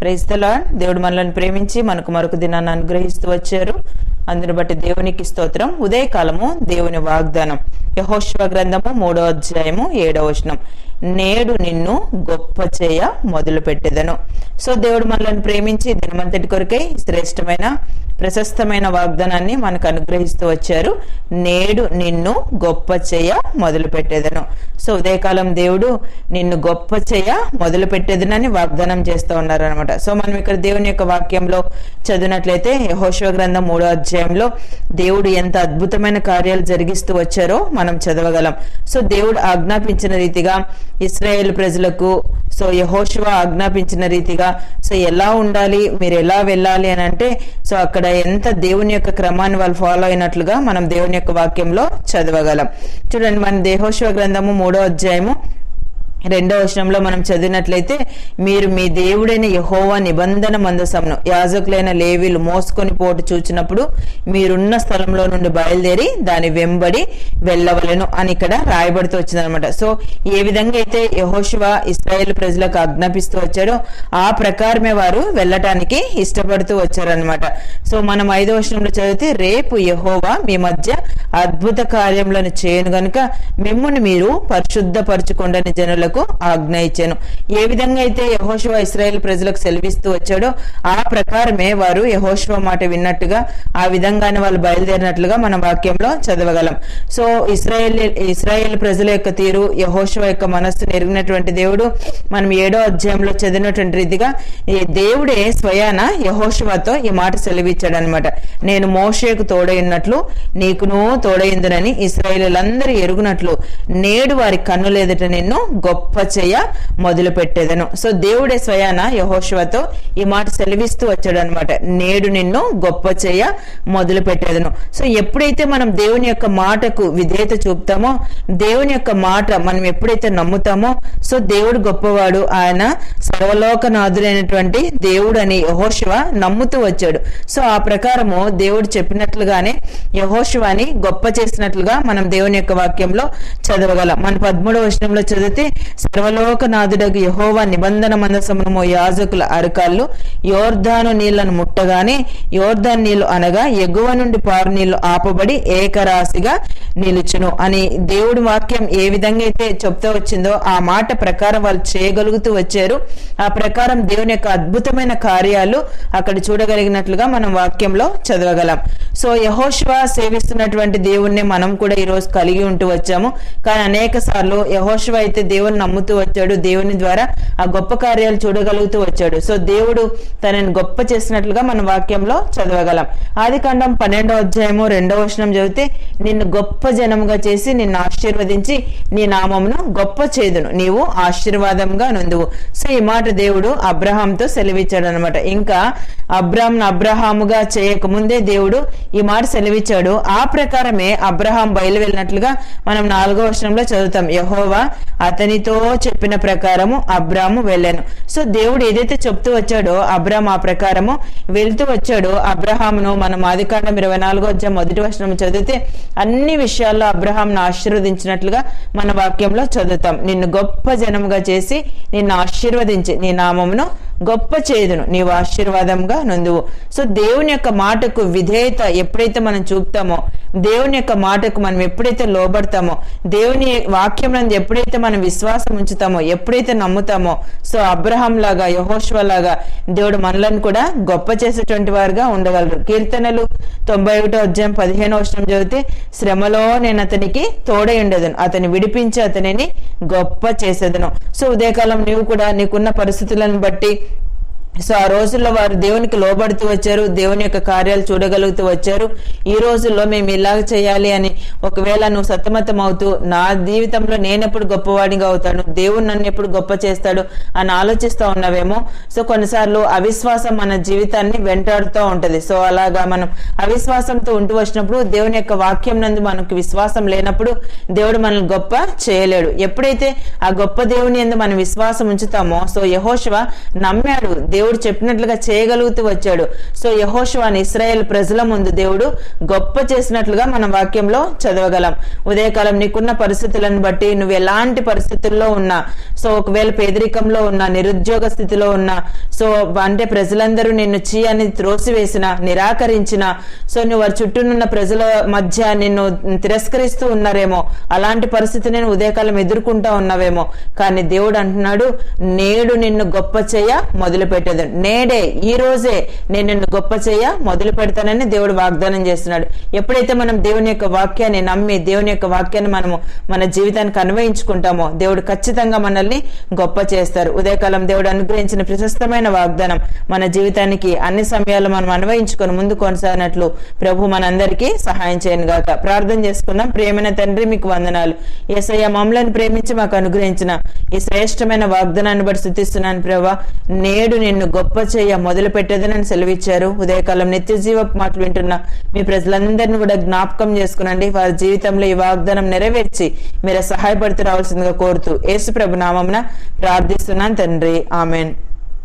ప్రైస్తలా దేవుడు మనల్ని ప్రేమించి మనకు మరొక దినాన్ని అనుగ్రహిస్తూ వచ్చారు. అందుని బట్టి దేవునికి స్తోత్రం. ఉదయకాలము దేవుని వాగ్దానం. యహోశ్వ గ్రంథము మూడో అధ్యాయము ఏడవ వచనం. నేడు నిన్ను గొప్ప చేయ మొదలు పెట్టేదను సో దేవుడు మనల్ని ప్రేమించి దినమంతటి కొరకై శ్రేష్టమైన ప్రశస్తమైన వాగ్దానాన్ని మనకు అనుగ్రహిస్తూ వచ్చారు. నేడు నిన్ను గొప్ప చేయ మొదలు పెట్టేదను సో ఉదయకాలం దేవుడు నిన్ను గొప్ప చేయ మొదలు పెట్టేదినని వాగ్దానం చేస్తూ ఉన్నారు అనమాట సో మనం ఇక్కడ దేవుని యొక్క వాక్యంలో చదివినట్లయితే యహోశివ గ్రంథం మూడో అధ్యాయంలో దేవుడు ఎంత అద్భుతమైన కార్యాలు జరిగిస్తూ వచ్చారో మనం చదవగలం. సో దేవుడు ఆజ్ఞాపించిన రీతిగా ఇస్రాయేల్ ప్రజలకు సో యహోశివ ఆజ్ఞాపించిన రీతిగా సో ఎలా ఉండాలి మీరు ఎలా వెళ్ళాలి అని అంటే సో అక్కడ ఎంత దేవుని యొక్క క్రమాన్ని వాళ్ళు ఫాలో అయినట్లుగా మనం దేవుని యొక్క వాక్యంలో చదవగలం. చూడండి మన దేహోశివ గ్రంథము మూడో మూడో అధ్యాయము రెండో వచనంలో మనం చదివినట్లయితే మీరు మీ దేవుడైన యహోవా నిబంధన మందసమును యాజకులైన లేవీలు మోసుకొని పోటు చూచినప్పుడు మీరున్న స్థలంలో నుండి బయలుదేరి దాని వెంబడి వెళ్ళవలను అని ఇక్కడ రాయబడుతూ వచ్చిందనమాట సో ఏ విధంగా అయితే యహోశివ ఇస్రాయేల్ ప్రజలకు ఆజ్ఞాపిస్తూ వచ్చాడో ఆ ప్రకారమే వారు వెళ్ళటానికి ఇష్టపడుతూ వచ్చారనమాట సో మనం ఐదో వచనంలో చదివితే రేపు యహోవా మీ మధ్య అద్భుత కార్యములను చేయను గనుక మిమ్మల్ని మీరు పరిశుద్ధపరచుకొండని జనులకు ఆజ్ఞ ఇచ్చాను. ఏ విధంగా అయితే యహోశివ ఇస్రాయేల్ ప్రజలకు సెలవిస్తూ వచ్చాడో ఆ ప్రకారమే వారు యహోశివ మాట విన్నట్టుగా ఆ విధంగానే వాళ్ళు బయలుదేరినట్లుగా మన వాక్యంలో చదవగలం. సో ఇస్రాయేల్ ఇస్రాయేల్ ప్రజల యొక్క తీరు యహోశివ యొక్క మనస్సు నెరిగినటువంటి దేవుడు మనం ఏడో అధ్యాయంలో చదివినటువంటి రీతిగా ఈ దేవుడే స్వయాన యహోశివతో ఈ మాట సెలవిచ్చాడు అనమాట నేను మోషేకు తోడైనట్లు నీకును తోడైందనని ఇస్రాయేలీలందరూ ఎరుగునట్లు నేడు వారి కన్ను ఎదుట నిన్ను గొప్ప చేయ మొదలు పెట్టేదను సో దేవుడే స్వయాన యహోశివతో ఈ మాట సెలవిస్తూ వచ్చాడు అనమాట నేడు నిన్ను గొప్ప చేయ మొదలు పెట్టేదను సో ఎప్పుడైతే మనం దేవుని యొక్క మాటకు విధేయత చూపుతామో దేవుని యొక్క మాట మనం ఎప్పుడైతే నమ్ముతామో సో దేవుడు గొప్పవాడు. ఆయన సర్వలోకనాథుడైనటువంటి దేవుడు అని యహోశివ నమ్ముతూ వచ్చాడు. సో ఆ ప్రకారము దేవుడు చెప్పినట్లుగానే యహోశివాని గొప్ప చేసినట్లుగా మనం దేవుని యొక్క వాక్యంలో చదవగలం. మన పదమూడవ వచనంలో చదివితే సర్వలోకనాథుడకు యహోవా నిబంధన మనసమునము యాజకుల అరకాళ్ళు యోర్ధాను నీళ్ళను ముట్టగానే యోర్ధాన్ నీళ్ళు అనగా ఎగువ నుండి పారు నీళ్ళు ఆపబడి ఏకరాశిగా నిలుచును. అని దేవుడి వాక్యం ఏ విధంగా అయితే చెప్తూ వచ్చిందో ఆ మాట ప్రకారం వాళ్ళు చేయగలుగుతూ వచ్చారు. ఆ ప్రకారం దేవుని యొక్క అద్భుతమైన కార్యాలు అక్కడ చూడగలిగినట్లుగా మనం వాక్యంలో చదవగలం. సో యహోశివ సేవిస్తున్నటువంటి దేవుణ్ణి మనం కూడా ఈ రోజు కలిగి ఉంటూ వచ్చాము. కానీ అనేక సార్లు యహోశివ అయితే దేవుని నమ్ముతూ వచ్చాడు. దేవుని ద్వారా ఆ గొప్ప కార్యాలు చూడగలుగుతూ వచ్చాడు. సో దేవుడు తనని గొప్ప చేసినట్లుగా మన వాక్యంలో చదవగలం. ఆది కాండం పన్నెండో అధ్యాయము రెండవ వచనం చదివితే నిన్ను గొప్ప గొప్ప జనముగా చేసి నిన్ను ఆశీర్వదించి నీ నామమును గొప్ప చేదును. నీవు ఆశీర్వాదంగా నొందువు. సో ఈ మాట దేవుడు అబ్రహాంతో సెలవిచ్చాడు అనమాట ఇంకా అబ్రాహ్ను అబ్రహాముగా చేయకముందే దేవుడు ఈ మాట సెలవిచ్చాడు. ఆ ప్రకారమే అబ్రహాం బయలు వెళ్ళినట్లుగా మనం నాలుగో వర్షంలో చదువుతాం. యహోవా అతనితో చెప్పిన ప్రకారము అబ్రాము వెళ్ళాను. సో దేవుడు ఏదైతే చెప్తూ వచ్చాడో అబ్రామ్ ఆ ప్రకారము వెళ్తూ వచ్చాడో. అబ్రహామును మనం ఆదికాండం ఇరవై నాలుగో వచ్చే మొదటి వర్షం చదివితే అన్ని విషయాల్లో అబ్రహాంను ఆశీర్వదించినట్లుగా మన వాక్యంలో చదువుతాం. నిన్ను గొప్ప జనముగా చేసి నిన్ను ఆశీర్వదించి నీ నామమును గొప్ప చేదును. నీవు ఆశీర్వాదంగా నందువు. సో దేవుని యొక్క మాటకు విధేయత ఎప్పుడైతే మనం చూపుతామో దేవుని యొక్క మాటకు మనం ఎప్పుడైతే లోబడతామో దేవుని వాక్యం నందు ఎప్పుడైతే మనం విశ్వాసం ఉంచుతామో ఎప్పుడైతే నమ్ముతామో సో అబ్రహం లాగా యహోష్వ లాగా దేవుడు మనలను కూడా గొప్ప చేసేటువంటి వారుగా ఉండగలరు. కీర్తనలు తొంభై ఒకటో అధ్యాయం పదిహేనో వర్షం చదివితే శ్రమలో నేను అతనికి తోడై ఉండేదను. అతని విడిపించి అతనిని గొప్ప చేసేదను. సో ఉదయకాలం నీవు కూడా నీకున్న పరిస్థితులను బట్టి సో ఆ రోజుల్లో వారు దేవునికి లోబడుతూ వచ్చారు దేవుని యొక్క కార్యాలు చూడగలుగుతూ వచ్చారు. ఈ రోజుల్లో మేము ఇలాగ చేయాలి అని ఒకవేళ నువ్వు సతమతం అవుతూ నా జీవితంలో నేనెప్పుడు గొప్పవాడిగా అవుతాను దేవుడు నన్ను ఎప్పుడు గొప్ప చేస్తాడు అని ఆలోచిస్తూ ఉన్నావేమో సో కొన్నిసార్లు అవిశ్వాసం మన జీవితాన్ని వెంటాడుతూ ఉంటది. సో అలాగా మనం అవిశ్వాసంతో ఉంటూ వచ్చినప్పుడు దేవుని యొక్క వాక్యం నందు మనకు విశ్వాసం లేనప్పుడు దేవుడు మనల్ని గొప్ప చేయలేడు. ఎప్పుడైతే ఆ గొప్ప దేవుని ఎందు మనం విశ్వాసం ఉంచుతామో సో యహోశివ నమ్మాడు దేవుడు దేవుడు చెప్పినట్లుగా చేయగలుగుతూ వచ్చాడు. సో యహోషువాని ఇస్రాయేల్ ప్రజల ముందు దేవుడు గొప్ప చేసినట్లుగా మనం వాక్యంలో చదవగలం. ఉదయకాలం నీకున్న పరిస్థితులను బట్టి నువ్వు ఎలాంటి పరిస్థితుల్లో ఉన్నా సో ఒకవేళ పేదరికంలో ఉన్నా నిరుద్యోగ స్థితిలో ఉన్నా సో అంటే ప్రజలందరూ నిన్ను చీ అని త్రోసివేసిన నిరాకరించిన సో నువ్వు వారి చుట్టూనున్న ప్రజల మధ్య నిన్ను తిరస్కరిస్తూ ఉన్నారేమో అలాంటి పరిస్థితి నేను ఉదయకాలం ఎదుర్కొంటా ఉన్నావేమో. కానీ దేవుడు అంటున్నాడు నేడు నిన్ను గొప్ప చేయ మొదలుపెట్టాను లేదు నేడే ఈ రోజే నేను నిన్ను గొప్ప చేయ మొదలు పెడతానని దేవుడు వాగ్దానం చేస్తున్నాడు. ఎప్పుడైతే మనం దేవుని యొక్క వాక్యాన్ని నమ్మి దేవుని యొక్క వాక్యాన్ని మనము మన జీవితానికి అన్వయించుకుంటామో దేవుడు ఖచ్చితంగా మనల్ని గొప్ప చేస్తారు. ఉదయకాలం దేవుడు అనుగ్రహించిన ప్రశస్తమైన వాగ్దానం మన జీవితానికి అన్ని సమయాల్లో మనం అన్వయించుకొని ముందు కొనసాగినట్లు ప్రభు మనందరికీ సహాయం చేయను గాక. ప్రార్థన చేసుకుందాం. ప్రేమైన తండ్రి మీకు వందనాలు. ఏసయ్య మమ్మలను ప్రేమించి మాకు అనుగ్రహించిన ఈ శ్రేష్టమైన వాగ్దానాన్ని బట్టి శుద్ధిస్తున్నాను ప్రభా. నేడు నిన్ను గొప్ప చేయ మొదలు పెట్టేదని సెలవిచ్చారు. ఉదయకాలం నిత్యజీవ మాటలు వింటున్న మీ ప్రజలందరినీ కూడా జ్ఞాపకం చేసుకునండి. వారి జీవితంలో ఈ వాగ్దానం నెరవేర్చి మీరు సహాయపడుతూ రావాల్సిందిగా కోరుతూ యేసు ప్రభు నామమున ప్రార్థిస్తున్నాను తండ్రి. ఆమెన్.